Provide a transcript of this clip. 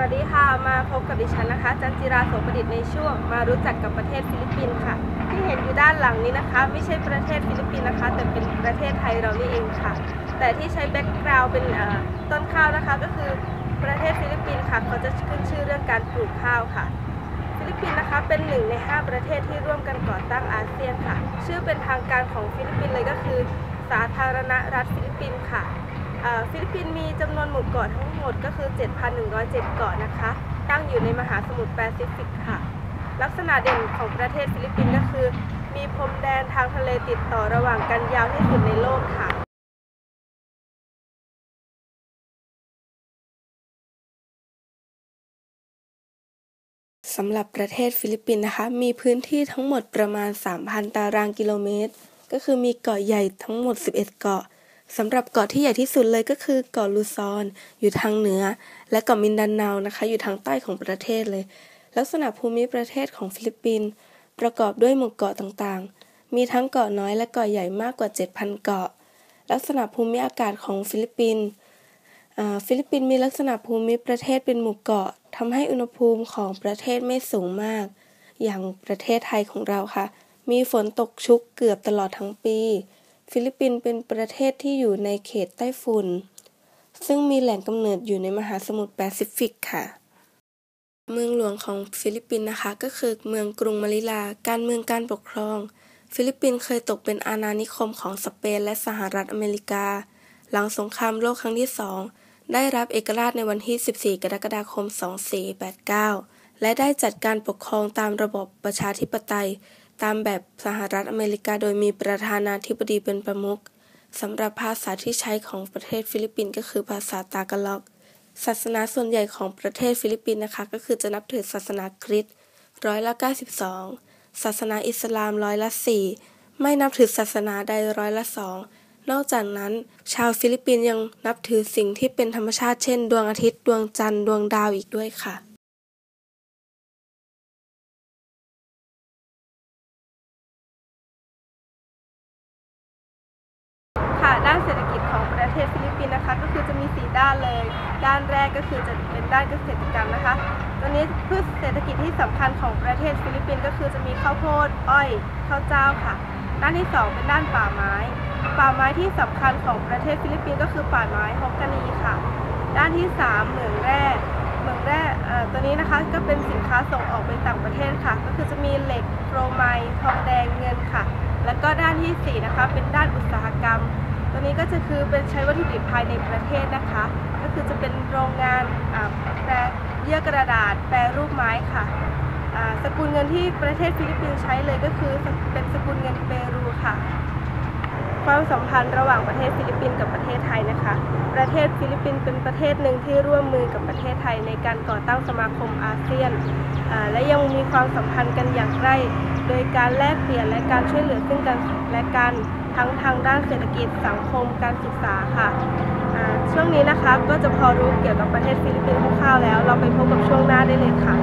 วัสดีค่ะ มาพบกับดิฉันนะคะ จันจิราโสประดิษฐ์ในช่วง มารู้จักกับประเทศฟิลิปปินส์ค่ะ ที่เห็นอยู่ด้านหลังนี้นะคะ ไม่ใช่ประเทศฟิลิปปินส์นะคะ แต่เป็นประเทศไทยเรานี่เองค่ะ แต่ที่ใช้แบ็กกราวด์เป็นต้นข้าวนะคะ ก็คือประเทศฟิลิปปินส์ค่ะเขาจะขึ้นชื่อเรื่องการปลูกข้าวค่ะ ฟิลิปปินส์นะคะเป็นหนึ่งใน 5 ประเทศที่ร่วมกันก่อตั้งอาเซียนค่ะ ชื่อเป็นทางการของฟิลิปปินส์เลยก็คือ สาธารณรัฐฟิลิปปินส์ค่ะ ฟิลิปปินส์มีจำนวนหมู่เกาะทั้งหมดก็คือ 7,107 เกาะนะคะ ตั้งอยู่ในมหาสมุทรแปซิฟิกค่ะ ลักษณะเด่นของประเทศฟิลิปปินส์ก็คือ มีพรมแดนทางทะเลติดต่อระหว่างกันยาวที่สุดในโลกค่ะสำหรับประเทศฟิลิปปินส์นะคะ มีพื้นที่ทั้งหมดประมาณ 3,000 ตารางกิโลเมตร ก็คือมีเกาะใหญ่ทั้งหมด 11 เกาะ สำหรับเกาะที่ใหญ่ที่สุดเลยก็คือเกาะลูซอนอยู่ทางเหนือ และเกาะมินดันเนานะคะ อยู่ทางใต้ของประเทศเลย ลักษณะภูมิประเทศของฟิลิปปินส์ประกอบด้วยหมู่เกาะต่างๆ มีทั้งเกาะน้อยและเกาะใหญ่มากกว่า 7,000 เกาะ ลักษณะภูมิอากาศของฟิลิปปินส์ฟิลิปปินส์มีลักษณะภูมิประเทศเป็นหมู่เกาะทำให้อุณหภูมิของประเทศไม่สูงมาก อย่างประเทศไทยของเราค่ะ มีฝนตกชุกเกือบตลอดทั้งปี ฟิลิปปินส์เป็นประเทศที่อยู่ในเขตใต้ฝุ่น ซึ่งมีแหล่งกำเนิดอยู่ในมหาสมุทรแปซิฟิกค่ะ เมืองหลวงของฟิลิปปินส์นะคะ ก็คือเมืองกรุงมะนิลา การเมืองการปกครอง ฟิลิปปินส์เคยตกเป็นอาณานิคมของสเปนและสหรัฐอเมริกา หลังสงครามโลกครั้งที่สองได้รับเอกราชในวันที่ 14 กรกฎาคม 2489 และได้จัดการปกครองตามระบบประชาธิปไตย ตามแบบสหรัฐอเมริกาโดยมีประธานาธิบดีเป็นประมุขสำหรับภาษาที่ใช้ของประเทศฟิลิปปินส์ก็คือภาษาตากาล็อก ศาสนาส่วนใหญ่ของประเทศฟิลิปปินส์นะคะก็คือจะนับถือศาสนาคริสต์ร้อยละ 92 ศาสนาอิสลามร้อยละ 4 ไม่นับถือศาสนาใดร้อยละ 2 นอกจากนั้น ชาวฟิลิปปินส์ยังนับถือสิ่งที่เป็นธรรมชาติเช่น ดวงอาทิตย์ ดวงจันทร์ ดวงดาวอีกด้วยค่ะ ค่ะ ด้านเศรษฐกิจของประเทศฟิลิปปินส์นะคะ ก็คือจะมี 4 ด้านเลย ด้านแรกก็คือจะเป็นด้านเกษตรกรรมนะคะตัวนี้พืชเศรษฐกิจที่สำคัญของประเทศฟิลิปปินส์ก็คือจะมีข้าวโพดอ้อยข้าวเจ้าค่ะ ด้านที่ 2 เป็นด้านป่าไม้ ป่าไม้ที่สำคัญของประเทศฟิลิปปินส์ก็คือป่าไม้ฮอกกานีค่ะ ด้านที่ 3 เหมืองแร่เหมืองแร่เอ่อตัวนี้นะคะก็เป็นสินค้าส่งออกไปต่างประเทศค่ะ ก็คือจะมีเหล็กโครไมทองแดงเงินค่ะ แล้วก็ด้านทีสี่4 นะคะ เป็นด้านอุตสาหกรรม ตัวนี้ก็จะคือเป็นใช้วัตถุดิบภายในประเทศนะคะ ก็คือจะเป็นโรงงานแปรเยื่อกระดาษ แปรรูปไม้ค่ะสกุลเงินที่ประเทศฟิลิปปินส์ใช้เลยก็คือเป็นสกุลเงินเปรูค่ะ ความสัมพันธ์ระหว่างประเทศฟิลิปปินส์กับประเทศไทยนะคะ ประเทศฟิลิปปินส์เป็นประเทศหนึ่งที่ร่วมมือกับประเทศไทยในการก่อตั้งสมาคมอาเซียน และยังมีความสัมพันธ์กันอย่างใกล้ โดยการแลกเปลี่ยนและการช่วยเหลือซึ่งกันและกันทั้งทางด้านเศรษฐกิจสังคมการศึกษาค่ะช่วงนี้นะคะก็จะพอรู้เกี่ยวกับประเทศฟิลิปปินส์คร่าวๆแล้ว เราไปพบกับช่วงหน้าได้เลยค่ะ